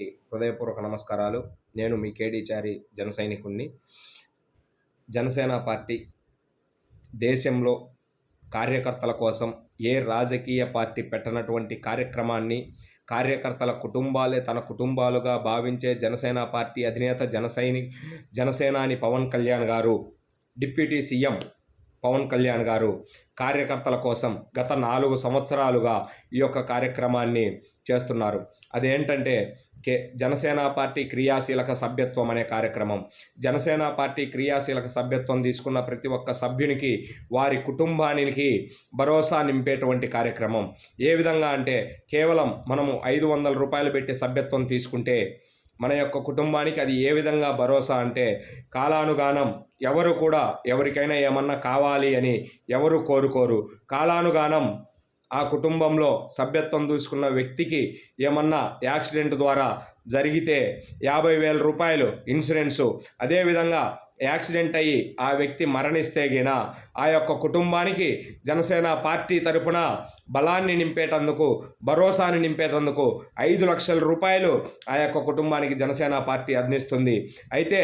హృదయపూర్వక నమస్కారాలు. నేను మీ కేడీచారి జన సైనికుణ్ణి. జనసేన పార్టీ దేశంలో కార్యకర్తల కోసం ఏ రాజకీయ పార్టీ పెట్టనటువంటి కార్యక్రమాన్ని కార్యకర్తల కుటుంబాలే తన కుటుంబాలుగా భావించే జనసేన పార్టీ అధినేత జనసైని జనసేనాని పవన్ కళ్యాణ్ గారు డిప్యూటీ సీఎం పవన్ కళ్యాణ్ గారు కార్యకర్తల కోసం గత నాలుగు సంవత్సరాలుగా ఈ యొక్క కార్యక్రమాన్ని చేస్తున్నారు. అదేంటంటే కే జనసేన పార్టీ క్రియాశీలక సభ్యత్వం అనే కార్యక్రమం. జనసేన పార్టీ క్రియాశీలక సభ్యత్వం తీసుకున్న ప్రతి ఒక్క సభ్యునికి వారి కుటుంబానికి భరోసా నింపేటువంటి కార్యక్రమం. ఏ విధంగా అంటే కేవలం మనము ఐదు వందల రూపాయలు పెట్టి సభ్యత్వం తీసుకుంటే మన యొక్క కుటుంబానికి అది ఏ విధంగా భరోసా అంటే కాలానుగానం ఎవరు కూడా ఎవరికైనా ఏమన్నా కావాలి అని ఎవరు కోరుకోరు. కాలానుగానం ఆ కుటుంబంలో సభ్యత్వం దూసుకున్న వ్యక్తికి ఏమన్నా యాక్సిడెంట్ ద్వారా జరిగితే యాభై వేల రూపాయలు ఇన్సూరెన్సు. అదేవిధంగా యాక్సిడెంట్ అయ్యి ఆ వ్యక్తి మరణిస్తే గిన ఆ యొక్క కుటుంబానికి జనసేన పార్టీ తరపున బలాన్ని నింపేటందుకు భరోసాని నింపేటందుకు ఐదు లక్షల రూపాయలు ఆ యొక్క కుటుంబానికి జనసేన పార్టీ అందిస్తుంది. అయితే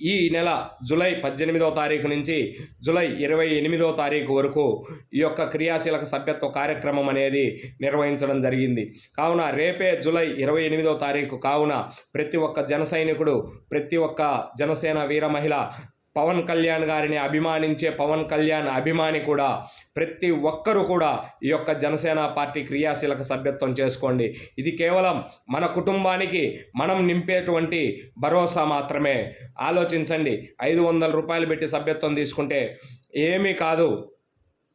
ఈ నెల జూలై పద్దెనిమిదవ తారీఖు నుంచి జూలై ఇరవై ఎనిమిదవ తారీఖు వరకు ఈ యొక్క క్రియాశీలక సభ్యత్వ కార్యక్రమం అనేది నిర్వహించడం జరిగింది. కావున రేపే జులై ఇరవై ఎనిమిదవ తారీఖు కావున ప్రతి ఒక్క జన సైనికుడు ప్రతి ఒక్క జనసేన వీర మహిళ పవన్ కళ్యాణ్ గారిని అభిమానించే పవన్ కళ్యాణ్ అభిమాని కూడా ప్రతి ఒక్కరూ కూడా ఈ యొక్క జనసేన పార్టీ క్రియాశీలక సభ్యత్వం చేసుకోండి. ఇది కేవలం మన కుటుంబానికి మనం నింపేటువంటి భరోసా మాత్రమే. ఆలోచించండి. ఐదు వందల రూపాయలు పెట్టి సభ్యత్వం తీసుకుంటే ఏమీ కాదు.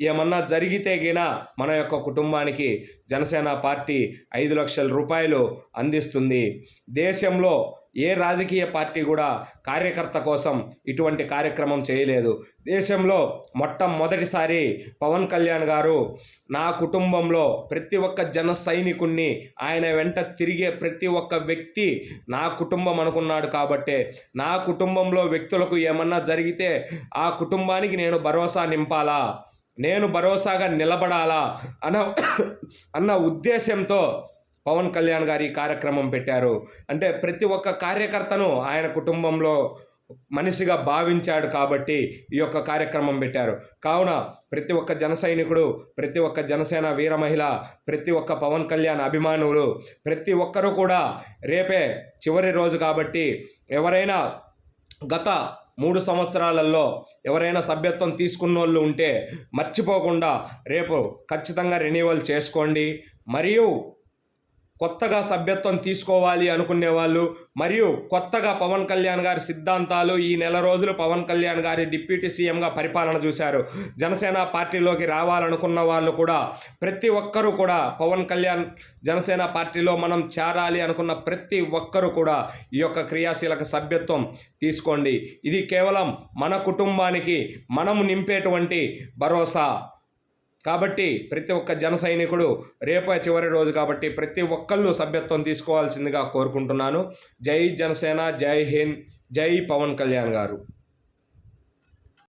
ఏమన్నా జరిగితే గిన మన యొక్క కుటుంబానికి జనసేన పార్టీ ఐదు లక్షల రూపాయలు అందిస్తుంది. దేశంలో ఏ రాజకీయ పార్టీ కూడా కార్యకర్త కోసం ఇటువంటి కార్యక్రమం చేయలేదు. దేశంలో మొట్టమొదటిసారి పవన్ కళ్యాణ్ గారు నా కుటుంబంలో ప్రతి ఒక్క జన సైనికుణ్ణి ఆయన వెంట తిరిగే ప్రతి ఒక్క వ్యక్తి నా కుటుంబం అనుకున్నాడు కాబట్టే నా కుటుంబంలో వ్యక్తులకు ఏమన్నా జరిగితే ఆ కుటుంబానికి నేను భరోసా నింపాలా? నేను భరోసాగా నిలబడాలా అన్న అన్న ఉద్దేశంతో పవన్ కళ్యాణ్ గారు ఈ కార్యక్రమం పెట్టారు. అంటే ప్రతి ఒక్క కార్యకర్తను ఆయన కుటుంబంలో మనిషిగా భావించాడు కాబట్టి ఈ యొక్క కార్యక్రమం పెట్టారు. కావున ప్రతి ఒక్క జన సైనికుడు ప్రతి ఒక్క జనసేన వీర మహిళ ప్రతి ఒక్క పవన్ కళ్యాణ్ అభిమానులు ప్రతి ఒక్కరూ కూడా రేపే చివరి రోజు కాబట్టి ఎవరైనా గత మూడు సంవత్సరాలలో ఎవరైనా సభ్యత్వం తీసుకున్న వాళ్ళు ఉంటే మర్చిపోకుండా రేపు ఖచ్చితంగా రెన్యువల్ చేసుకోండి. మరియు కొత్తగా సభ్యత్వం తీసుకోవాలి అనుకునే వాళ్ళు మరియు కొత్తగా పవన్ కళ్యాణ్ గారి సిద్ధాంతాలు ఈ నెల రోజులు పవన్ కళ్యాణ్ గారి డిప్యూటీ సీఎంగా పరిపాలన చూశారు. జనసేన పార్టీలోకి రావాలనుకున్న వాళ్ళు కూడా ప్రతి ఒక్కరూ కూడా పవన్ కళ్యాణ్ జనసేన పార్టీలో మనం చేరాలి అనుకున్న ప్రతి ఒక్కరూ కూడా ఈ యొక్క క్రియాశీలక సభ్యత్వం తీసుకోండి. ఇది కేవలం మన కుటుంబానికి మనము నింపేటువంటి భరోసా. కాబట్టి ప్రతి ఒక్క జన సైనికుడు రేపే చివరి రోజు కాబట్టి ప్రతి ఒక్కళ్ళు సభ్యత్వం తీసుకోవాల్సిందిగా కోరుకుంటున్నాను. జై జనసేన జై హింద్ జై పవన్ కళ్యాణ్ గారు.